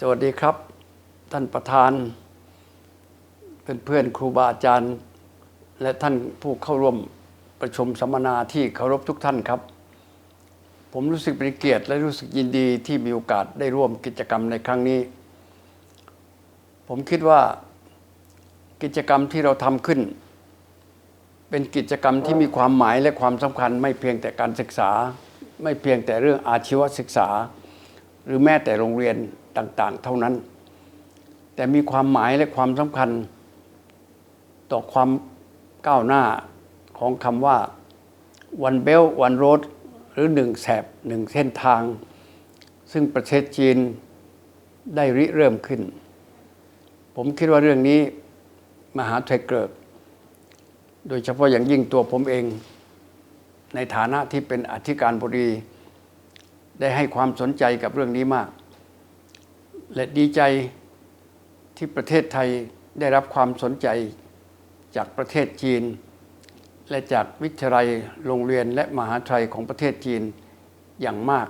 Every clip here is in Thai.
สวัสดีครับ ท่านประธาน เพื่อนเพื่อนครูบาอาจารย์ และท่านผู้เข้าร่วมประชุมสัมมนาที่เคารพทุกท่านครับ ผมรู้สึกเป็นเกียรติและรู้สึกยินดีที่มีโอกาสได้ร่วมกิจกรรมในครั้งนี้ ผมคิดว่ากิจกรรมที่เราทำขึ้น เป็นกิจกรรมที่มีความหมายและความสำคัญ ไม่เพียงแต่การศึกษา ไม่เพียงแต่เรื่องอาชีวศึกษา หรือแม้แต่โรงเรียน ต่าง ๆ เท่านั้น แต่มีความหมายและความสำคัญ ต่อความก้าวหน้าของคำว่า one belt one road หรือหนึ่งแสบหนึ่งเส้นทาง ซึ่งประเทศจีนได้ริเริ่มขึ้น ผมคิดว่าเรื่องนี้มหาไทยเกิด โดยเฉพาะอย่างยิ่งตัวผมเอง ในฐานะที่เป็นอธิการบดี ได้ให้ความสนใจกับเรื่องนี้มาก และดีใจที่ประเทศไทยได้รับความสนใจจากประเทศจีน และจากวิทยาลัยโรงเรียนและมหาวิทยาลัยของประเทศจีนอย่างมาก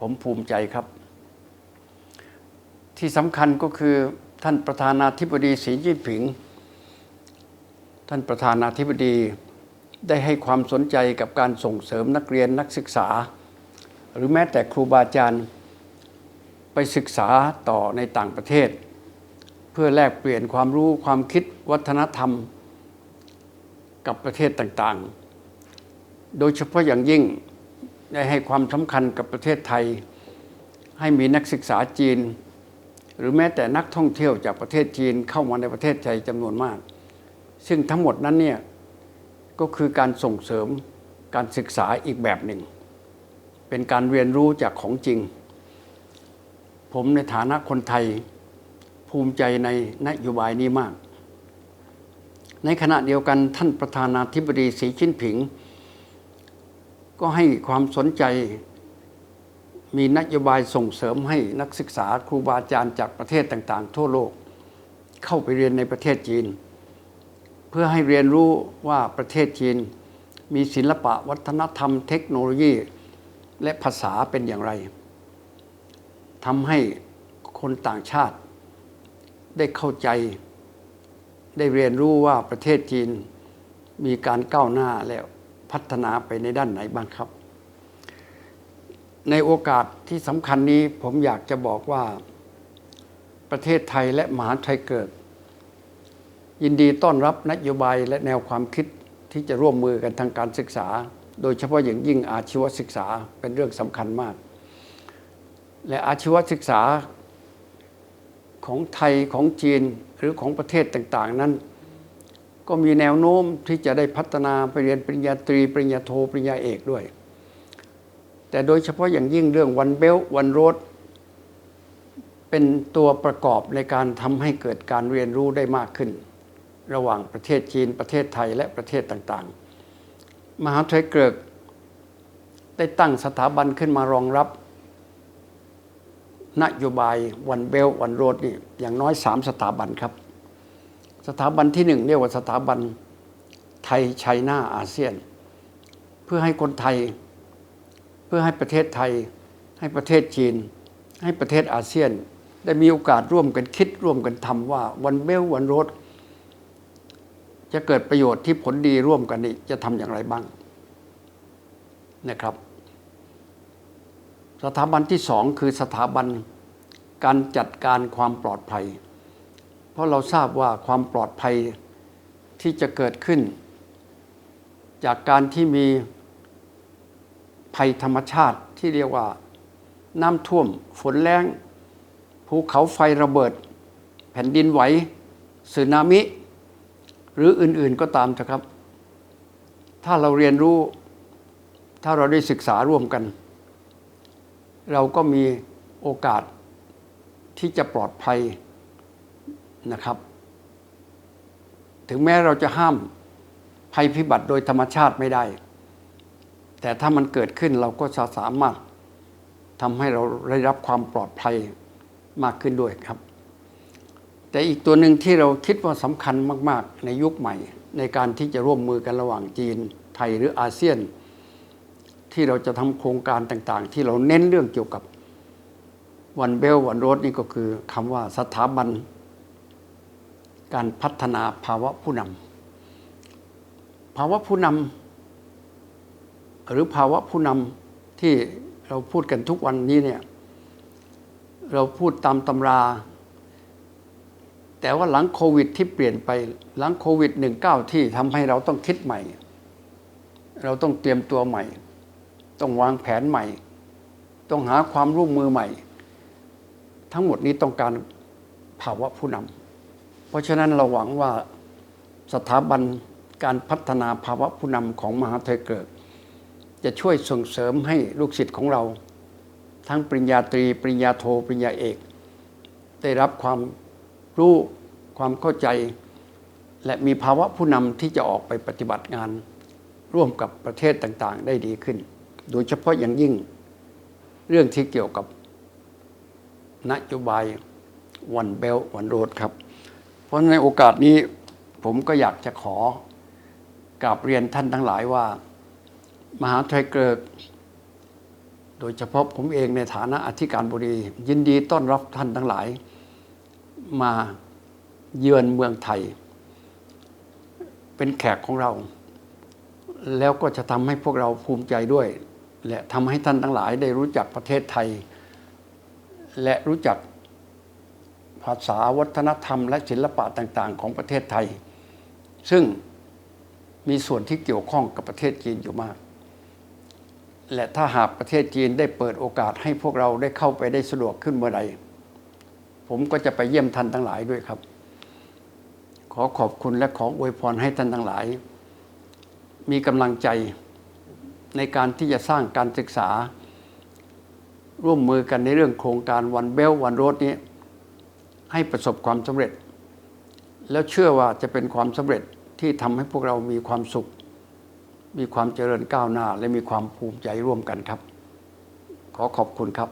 ผมภูมิใจครับ ที่สำคัญก็คือท่านประธานาธิบดีสีจิ้นผิง ท่านประธานาธิบดีได้ให้ความสนใจกับการส่งเสริมนักเรียนนักศึกษา หรือแม้แต่ครูบาอาจารย์ ไปศึกษาต่อในต่างประเทศ เพื่อแลกเปลี่ยนความรู้ความคิดวัฒนธรรม กับประเทศต่างๆ โดยเฉพาะอย่างยิ่งได้ให้ความสำคัญกับประเทศไทย ให้มีนักศึกษาจีน หรือแม้แต่นักท่องเที่ยวจากประเทศจีนเข้ามาในประเทศไทยจำนวนมาก ซึ่งทั้งหมดนั้นเนี่ยก็คือการส่งเสริมการศึกษาอีกแบบหนึ่ง เป็นการเรียนรู้จากของจริง ผมในฐานะคนไทยภูมิใจในนโยบายนี้มาก ในขณะเดียวกันท่านประธานาธิบดีสีชิ้นผิง ก็ให้ความสนใจมีนโยบายส่งเสริมให้นักศึกษาครูบาอาจารย์จากประเทศต่างๆ ทั่วโลก เข้าไปเรียนในประเทศจีน เพื่อให้เรียนรู้ว่าประเทศจีน มีศิลปะวัฒนธรรม เทคโนโลยี และภาษาเป็นอย่างไร ทำให้คนต่างชาติได้เข้าใจ ได้เรียนรู้ว่าประเทศจีนมีการก้าวหน้าและพัฒนาไปในด้านไหนบ้างครับ ในโอกาสที่สำคัญนี้ผมอยากจะบอกว่าประเทศไทยและมหาไทยเกิด ยินดีต้อนรับนโยบายและแนวความคิดที่จะร่วมมือกันทางการศึกษา โดยเฉพาะอย่างยิ่งอาชีวศึกษาเป็นเรื่องสำคัญมาก และอาชีวศึกษาของไทยของจีนหรือของประเทศต่าง ๆ นั้น ก็มีแนวโน้มที่จะได้พัฒนาไปเรียนปริญญาตรี ปริญญาโทปริญญาเอกด้วย แต่โดยเฉพาะอย่างยิ่งเรื่องวันเบลวันโรดเป็นตัวประกอบในการทำให้เกิดการเรียนรู้ได้มากขึ้น ระหว่างประเทศจีนประเทศไทยและประเทศต่างๆ มหาวิทยาลัยเกิกได้ตั้งสถาบันขึ้นมารองรับ นโยบายวันเบลวันโรดนี่อย่างน้อยสามสถาบันครับ สถาบันที่หนึ่งเรียกว่าสถาบันไทยไชน่าอาเซียน เพื่อให้คนไทย เพื่อให้ประเทศไทย ให้ประเทศจีน ให้ประเทศอาเซียน ได้มีโอกาสร่วมกันคิดร่วมกันทำว่าวันเบลวันโรดจะเกิดประโยชน์ที่ผลดีร่วมกันนี่จะทำอย่างไรบ้างนะครับ สถาบันที่สองคือสถาบันการจัดการความปลอดภัย เพราะเราทราบว่าความปลอดภัยที่จะเกิดขึ้น จากการที่มีภัยธรรมชาติที่เรียกว่าน้ำท่วมฝนแรงภูเขาไฟระเบิด แผ่นดินไหวสึนามิ หรืออื่นๆก็ตามนะครับ ถ้าเราเรียนรู้ ถ้าเราได้ศึกษาร่วมกัน เราก็มีโอกาสที่จะปลอดภัยนะครับ ถึงแม้เราจะห้ามภัยพิบัติโดยธรรมชาติไม่ได้ แต่ถ้ามันเกิดขึ้นเราก็จะสามารถทำให้เราได้รับความปลอดภัยมากขึ้นด้วยครับ แต่อีกตัวหนึ่งที่เราคิดว่าสำคัญมาก ๆ ในยุคใหม่ ในการที่จะร่วมมือกันระหว่างจีน ไทยหรืออาเซียน ที่เราจะทำโครงการต่างๆ ที่เราเน้นเรื่องเกี่ยวกับวันเบลวันโรดนี่ก็คือคำว่าสถาบัน การพัฒนาภาวะผู้นำภาวะผู้นำหรือภาวะผู้นำที่เราพูดกันทุกวันนี้เนี่ยเราพูดตามตำรา แต่ว่าหลังโควิดที่เปลี่ยนไปหลังโควิด -19 ที่ทำให้เราต้องคิดใหม่ เราต้องเตรียมตัวใหม่ ต้องวางแผนใหม่ ต้องหาความร่วมมือใหม่ ทั้งหมดนี้ต้องการภาวะผู้นำเพราะฉะนั้นเราหวังว่าสถาบันการพัฒนาภาวะผู้นำของมหาไทยเกิด จะช่วยส่งเสริมให้ลูกศิษย์ของเรา ทั้งปริญญาตรี ปริญญาโทปริญญาเอก ได้รับความรู้ความเข้าใจ และมีภาวะผู้นำที่จะออกไปปฏิบัติงาน ร่วมกับประเทศต่างๆ ได้ดีขึ้น โดยเฉพาะอย่างยิ่งเรื่องที่เกี่ยวกับนโยบายวันเบลวันโรดครับ เพราะในโอกาสนี้ผมก็อยากจะขอกราบเรียนท่านทั้งหลายว่า มหาไทยเกิด โดยเฉพาะผมเองในฐานะอธิการบดี ยินดีต้อนรับท่านทั้งหลาย มาเยือนเมืองไทย เป็นแขกของเรา แล้วก็จะทำให้พวกเราภูมิใจด้วย และทำให้ท่านทั้งหลายได้รู้จักประเทศไทย และรู้จักภาษาวัฒนธรรม และศิลปะต่าง ๆ ของประเทศไทย ซึ่งมีส่วนที่เกี่ยวข้องกับประเทศจีนอยู่มาก และถ้าหากประเทศจีนได้เปิดโอกาสให้พวกเราได้เข้าไปได้สะดวกขึ้นเมื่อใดผมก็จะไปเยี่ยมท่านทั้งหลายด้วยครับ ขอขอบคุณและขออวยพรให้ท่านทั้งหลาย มีกำลังใจ ในการที่จะสร้างการศึกษา ร่วมมือกันในเรื่องโครงการวันเบลวันโรดนี้ ให้ประสบความสำเร็จ แล้วเชื่อว่าจะเป็นความสำเร็จที่ทำให้พวกเรามีความสุข มีความเจริญก้าวหน้า และมีความภูมิใจร่วมกันครับ ขอขอบคุณครับ